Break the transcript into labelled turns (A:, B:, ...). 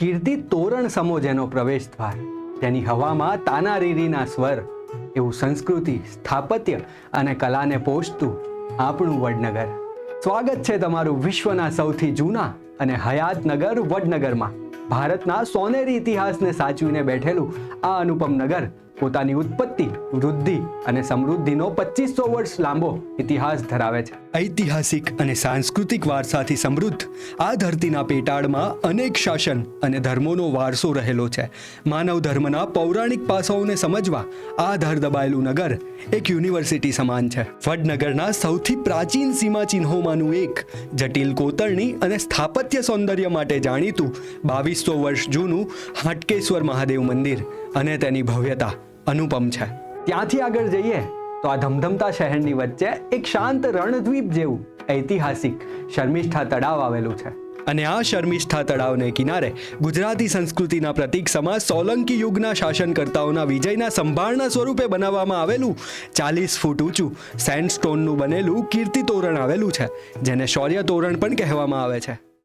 A: કીર્તિ તોરણ સમો જેનો પ્રવેશ દ્વાર, તેની હવામાં તાનારીરીના સ્વર, એવું સંસ્કૃતિ, સ્થાપત્ય અને કલાને પોષતું આપણું વડનગર. સ્વાગત છે તમારું વિશ્વના સૌથી જૂના અને હયાતનગર વડનગરમાં. ભારતના સોનેરી ઇતિહાસને સાચવીને બેઠેલું આ અનુપમ નગર પોતાની ઉત્પત્તિ, વૃદ્ધિ અને સમૃદ્ધિનો પચીસો વર્ષ લાંબો ઇતિહાસ ધરાવે છે. ઐતિહાસિક અને સાંસ્કૃતિક વારસાથી સમૃદ્ધ, આ ધરતીના પેટાળમાં અનેક શાસન અને ધર્મોનો વારસો રહેલો છે. માનવ ધર્મના પૌરાણિક પાસાઓને સમજવા, આ ધર દબાયેલું નગર એક યુનિવર્સિટી સમાન છે. વડનગરના સૌથી પ્રાચીન સીમાચિહ્નોમાંનું એક, જટિલ કોતરણી અને સ્થાપત્ય સૌંદર્ય માટે જાણીતું બાવીસો વર્ષ જૂનું હાટકેશ્વર મહાદેવ મંદિર અને તેની ભવ્યતા અનુપમ છે. ત્યાંથી આગળ જઈએ તો આ ધમધમતા શહેરની વચ્ચે એક શાંત રણદ્વીપ જેવું ઐતિહાસિક શર્મિષ્ઠા તળાવ આવેલું છે. અને આ શર્મિષ્ઠા તળાવને કિનારે ગુજરાતી સંસ્કૃતિના પ્રતીક સમા સોલંકી યુગના શાસનકર્તાઓના વિજયના સંભાળના સ્વરૂપે બનાવવામાં આવેલું ચાલીસ ફૂટ ઊંચું સેન્ડસ્ટોનનું બનેલું કીર્તિ તોરણ આવેલું છે, જેને શૌર્ય તોરણ પણ કહેવામાં આવે છે.